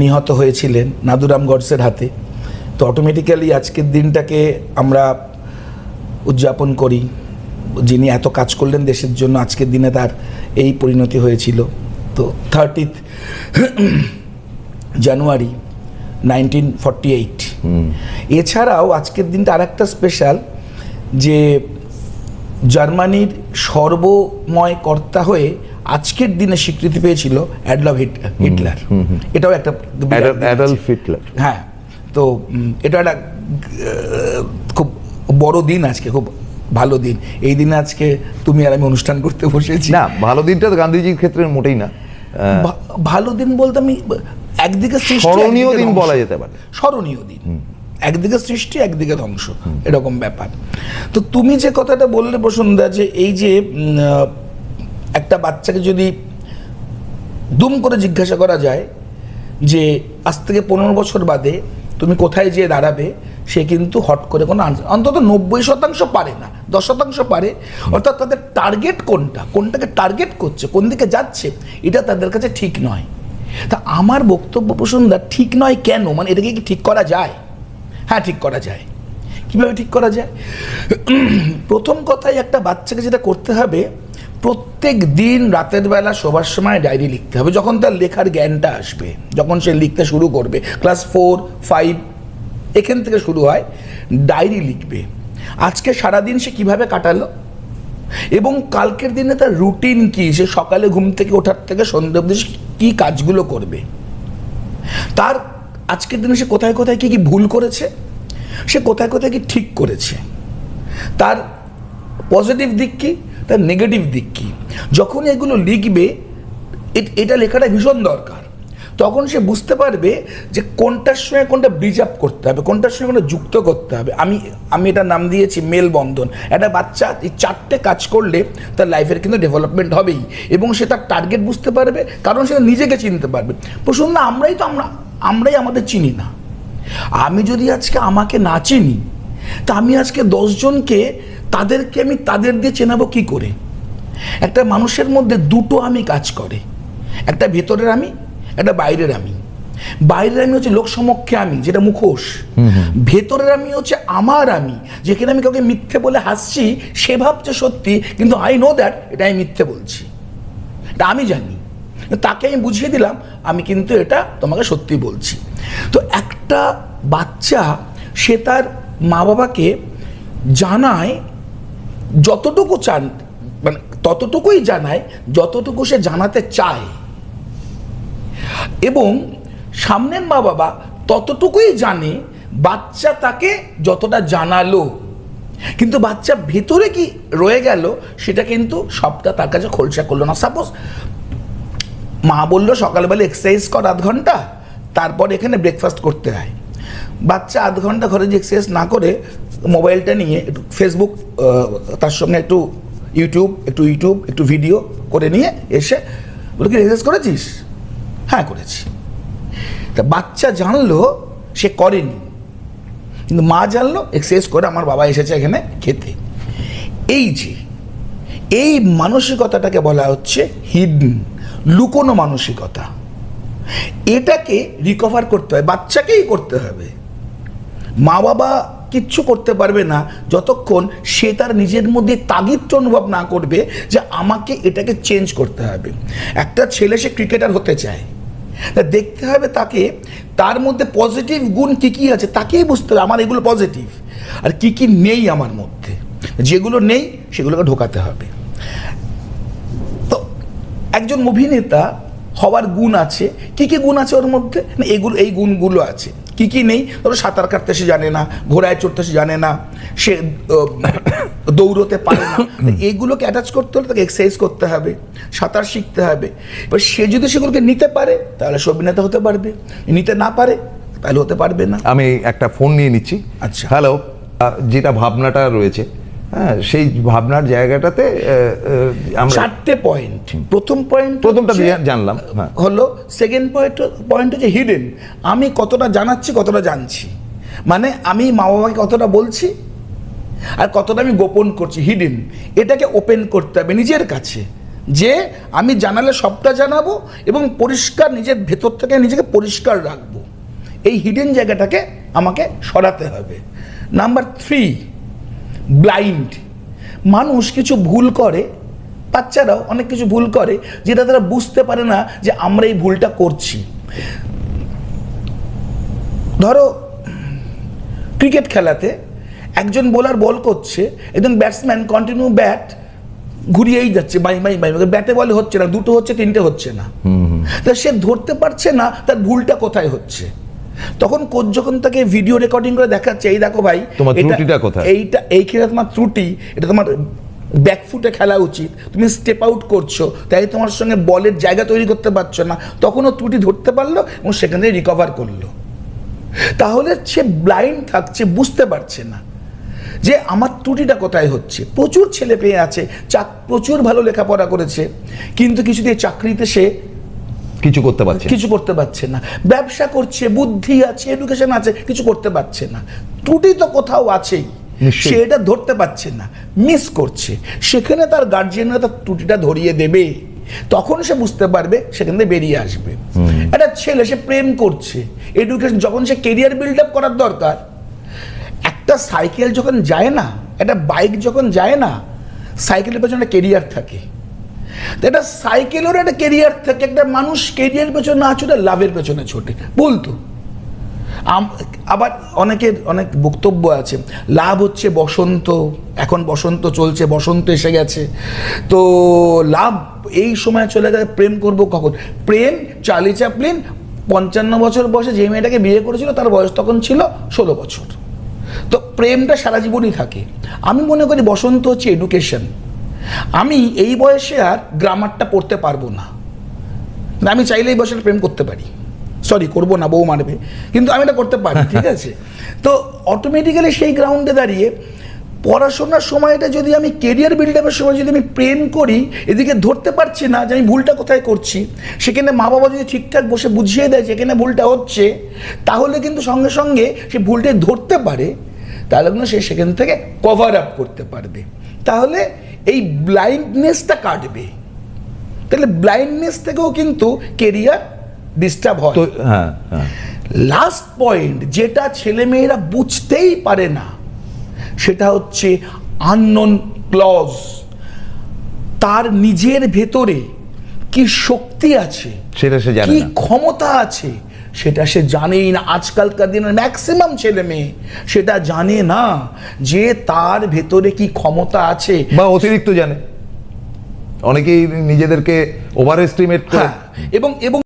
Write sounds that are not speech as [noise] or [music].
নিহত হয়েছিলেন নাদুরাম গডসের হাতে। তো অটোমেটিক্যালি আজকের দিনটাকে আমরা উদযাপন করি। যিনি এত কাজ করলেন দেশের জন্য আজকের দিনে তার এই পরিণতি হয়েছিল। তো thirtieth January nineteen forty eight এছাড়াও আজকের দিনটা আর একটা স্পেশাল যে জার্মানির সর্বময় কর্তা হয়ে আজকের দিনে স্বীকৃতি পেয়েছিল অ্যাডলভ হিটলার। এটাও একটা হিটলার। হ্যাঁ তো এটা একটা খুব বড় দিন আজকে খুব ভালো দিন। এই দিনে আজকে তুমি আর আমি অনুষ্ঠান করতে বসেছি। না ভালো দিনটা তো গান্ধীজির ক্ষেত্রে মোটেই না। ভালো দিন বলতে আমি একদিকে স্মরণীয় দিন বলা যেতে পারে। স্মরণীয় দিন। একদিকে সৃষ্টি একদিকে ধ্বংস এরকম ব্যাপার। তো তুমি যে কথাটা বললে বসুন্ধরা যে এই যে একটা বাচ্চাকে যদি দুম করে জিজ্ঞাসা করা যায় যে আজ থেকে পনেরো বছর বাদে তুমি কোথায় যেয়ে দাঁড়াবে? সে কিন্তু হট করে কোনো অন্তত নব্বই শতাংশ পারে না দশ শতাংশ পারে। অর্থাৎ তাদের টার্গেট কোনটা কোনটাকে টার্গেট করছে কোন দিকে যাচ্ছে এটা তাদের কাছে ঠিক নয়। তা আমার বক্তব্য বসুন্ধরা ঠিক নয় কেন? মানে এটাকে কি ঠিক করা যায়? হ্যাঁ ঠিক করা যায়। কীভাবে ঠিক করা যায়? প্রথম কথাই একটা বাচ্চাকে যেটা করতে হবে প্রত্যেক দিন রাতের বেলা শোবার সময় ডায়েরি লিখতে হবে। যখন তার লেখার জ্ঞানটা আসবে, যখন সে লিখতে শুরু করবে, ক্লাস ফোর, ফাইভ, এখান থেকে শুরু হয়, ডায়েরি লিখবে। আজকে সারাদিন সে কীভাবে কাটালো? এবং কালকের দিনে তার রুটিন কি? সে সকালে ঘুম থেকে ওঠার থেকে সন্ধ্যে অবধি কী কাজগুলো করবে? তার আজকের দিনে সে কোথায় কোথায় কি কি ভুল করেছে? সে কোথায় কোথায় কি ঠিক করেছে? তার পজিটিভ দিক কি? তার নেগেটিভ দিক কী? যখন এগুলো লিখবে এটা লেখাটা ভীষণ দরকার। তখন সে বুঝতে পারবে যে কোনটার সঙ্গে কোনটা ব্রিজ আপ করতে হবে, কোনটার সঙ্গে কোনটা যুক্ত করতে হবে। আমি আমি এটা নাম দিয়েছি মেলবন্ধন। একটা বাচ্চা এই চারটে কাজ করলে তার লাইফের কিন্তু ডেভেলপমেন্ট হবেই এবং সে তার টার্গেট বুঝতে পারবে, কারণ সে নিজেকে চিনতে পারবে। না, আমরাই তো আমরা, আমরাই আমাদের চিনি না। আমি যদি আজকে আমাকে না চিনি তা আমি আজকে দশজনকে তাদেরকে আমি তাদের দিয়ে চেনাবো কি করে? একটা মানুষের মধ্যে দুটো আমি কাজ করে। একটা ভেতরের আমি একটা বাইরের আমি। বাইরের আমি হচ্ছে লোকসমক্ষে আমি যেটা মুখোশ। ভেতরের আমি হচ্ছে আমার আমি। যেখানে আমি কাউকে মিথ্যে বলে হাসছি সে ভাবছে সত্যি কিন্তু আই নো দ্যাট এটা আমি মিথ্যে বলছি। এটা আমি জানি। তাকে আমি বুঝিয়ে দিলাম আমি কিন্তু এটা তোমাকে সত্যি বলছি। তো একটা বাচ্চা সে তার মা বাবাকে জানায় যতটুকু চান মানে ততটুকুই জানায়, যতটুকু সে জানাতে চায়। এবং সামনের মা বাবা ততটুকুই জানে, বাচ্চা তাকে যতটা জানালো। কিন্তু বাচ্চা ভেতরে কি রয়ে গেল, সেটা কিন্তু সবটা তার কাছে খোলসা করল না। সাপোজ মা বলল সকালবেলা এক্সারসাইজ কর আধ ঘণ্টা, তারপর এখানে ব্রেকফাস্ট করতে হয়। বাচ্চা আধ ঘণ্টা ঘরে যে এক্সারসাইজ না করে মোবাইলটা নিয়ে একটু ফেসবুক তার সঙ্গে একটু ইউটিউব একটু ইউটিউব একটু ভিডিও করে নিয়ে এসে বলে, কি এক্সারসাইজ করেছিস? হ্যাঁ করেছি। তা বাচ্চা জানলো, সে করেনি। কিন্তু মা জানলো এক্সারসাইজ করে আমার বাবা এসেছে এখানে খেতে। এই যে, এই মানসিকতাটাকে বলা হচ্ছে হিডন লুকোনো মানসিকতা। এটাকে রিকভার করতে হয়, বাচ্চাকেই করতে হবে। মা বাবা কিচ্ছু করতে পারবে না, যতক্ষণ সে তার নিজের মধ্যে তাগিদটা অনুভব না করবে যে আমাকে এটাকে চেঞ্জ করতে হবে। একটা ছেলে সে ক্রিকেটার হতে চায়, তা দেখতে হবে তাকে, তার মধ্যে পজিটিভ গুণ কী কী আছে তাকেই বুঝতে হবে, আমার এগুলো পজিটিভ আর কি কি নেই আমার মধ্যে, যেগুলো নেই সেগুলোকে ঢোকাতে হবে। তো একজন অভিনেতা হওয়ার গুণ আছে, কি কি গুণ আছে ওর মধ্যে? না, এগুলো, এই গুণগুলো আছে। কি কি নেই? ধরো সাঁতার কাটতে সে জানে না ঘোড়ায় চড়তে সে জানে না সে দৌড়তে পারে না। [coughs] এইগুলোকে অ্যাটাচ করতে হলে তাকে এক্সারসাইজ করতে হবে সাঁতার শিখতে হবে। এবার সে যদি সেগুলোকে নিতে পারে তাহলে সে অভিনেতা হতে পারবে। নিতে না পারে তাহলে হতে পারবে না। আমি একটা ফোন নিয়ে নিচ্ছি। আচ্ছা। হ্যালো যেটা ভাবনাটা রয়েছে হ্যাঁ সেই ভাবনার জায়গাটাতে চারটে পয়েন্ট প্রথম পয়েন্ট প্রথমটা জানলাম, হ্যাঁ। হলো সেকেন্ড পয়েন্ট পয়েন্ট হচ্ছে হিডেন আমি কতটা জানাচ্ছি কতটা জানছি। মানে আমি মা বাবাকে কতটা বলছি আর কতটা আমি গোপন করছি হিডেন এটাকে ওপেন করতে হবে নিজের কাছে। যে আমি জানালে সবটা জানাব এবং পরিষ্কার নিজের ভেতর থেকে নিজেকে পরিষ্কার রাখব। এই হিডেন জায়গাটাকে আমাকে সরাতে হবে। নাম্বার থ্রি ব্লাইন্ড মানুষ কিছু ভুল করে বাচ্চারাও অনেক কিছু ভুল করে যেটা তারা বুঝতে পারে না যে আমরা এই ভুলটা করছি। ধরো ক্রিকেট খেলাতে একজন বোলার বল করছে একজন ব্যাটসম্যান কন্টিনিউ ব্যাট ঘুরিয়েই যাচ্ছে বাই বাই বাই ব্যাটে বলে হচ্ছে না দুটো হচ্ছে তিনটে হচ্ছে না। তা সে ধরতে পারছে না তার ভুলটা কোথায় হচ্ছে? তখন কোচ যখন তাকে ভিডিও রেকর্ডিং করে দেখাচ্ছে এই দেখো ভাই তোমার ত্রুটিটা কোথায়? এইটা এই খেলা তোমার ত্রুটি এটা তোমার ব্যাকফুটে খেলা উচিত তুমি স্টেপ আউট করছ তাই তোমার সঙ্গে বলের জায়গা তৈরি করতে পারছ না। তখনও ত্রুটি ধরতে পারল এবং সেখান থেকে রিকভার করল। তাহলে সে ব্লাইন্ড থাকছে বুঝতে পারছে না যে আমার ত্রুটিটা কোথায় হচ্ছে। প্রচুর ছেলে পেয়ে আছে চাক প্রচুর ভালো লেখাপড়া করেছে কিন্তু কিছুদিন চাকরিতে সে কিছু করতে পারছে কিছু করতে পারছে না। ব্যবসা করছে বুদ্ধি আছে এডুকেশন আছে কিছু করতে পারছে না। ত্রুটি তো কোথাও আছেই। সে এটা ধরতে পারছে না। মিস করছে। সেখানে তার গার্জিয়ানরা তার ত্রুটিটা ধরিয়ে দেবে। তখন সে বুঝতে পারবে সেখান থেকে বেরিয়ে আসবে। একটা ছেলে সে প্রেম করছে। এডুকেশন যখন সে কেরিয়ার বিল্ড আপ করার দরকার একটা সাইকেল যখন যায় না একটা বাইক যখন যায় না সাইকেলের পেছনে একটা কেরিয়ার থাকে। একটা সাইকেলেরও একটা কেরিয়ার থাকে একটা মানুষ কেরিয়ার পেছনে না ছোটে লাভের পেছনে ছোটে। বলতো আবার অনেকের, অনেক বক্তব্য আছে, লাভ হচ্ছে বসন্ত, এখন বসন্ত চলছে, বসন্ত এসে গেছে। তো লাভ এই সময় চলে গেলে প্রেম করব কখন? প্রেম, চার্লি চ্যাপলিন পঞ্চান্ন বছর বয়সে যে মেয়েটাকে বিয়ে করেছিল, তার বয়স তখন ছিল ষোলো বছর। তো প্রেমটা সারা জীবনই থাকে। আমি মনে করি বসন্ত হচ্ছে এডুকেশন আমি এই বয়সে আর গ্রামারটা পড়তে পারব না। আমি চাইলে এই বয়সে প্রেম করতে পারি। সরি করব না বউ মারবে। কিন্তু আমি এটা করতে পারি ঠিক [laughs] আছে? তো অটোমেটিক্যালি সেই গ্রাউন্ডে দাঁড়িয়ে পড়াশোনার সময়টা যদি আমি কেরিয়ার বিল্ড আপের সময় যদি আমি প্রেম করি এদিকে ধরতে পারছি না যে আমি ভুলটা কোথায় করছি সেখানে মা বাবা যদি ঠিকঠাক বসে বুঝিয়ে দেয় যে এখানে ভুলটা হচ্ছে তাহলে কিন্তু সঙ্গে সঙ্গে সে ভুলটা ধরতে পারে তাহলে কিন্তু সে সেখান থেকে কভার আপ করতে পারবে। তাহলে এই ব্লাইন্ডনেসটা কাটবে। তাহলে ব্লাইন্ডনেস থেকেও কিন্তু কেরিয়ার ডিস্টার্ব হয়। হ্যাঁ হ্যাঁ। লাস্ট পয়েন্ট যেটা ছেলেমেয়েরা বুঝতেই পারে না সেটা হচ্ছে আননোন ক্লজ তার নিজের ভেতরে কি শক্তি আছে? সেটা সে জানে কি ক্ষমতা আছে? সেটা সে জানেই না। আজকালকার দিনের ম্যাক্সিমাম ছেলে মেয়ে সেটা জানে না যে তার ভেতরে কি ক্ষমতা আছে। বা অতিরিক্ত জানে। অনেকেই নিজেদেরকে ওভার এস্টিমেট করে। হ্যাঁ এবং এবং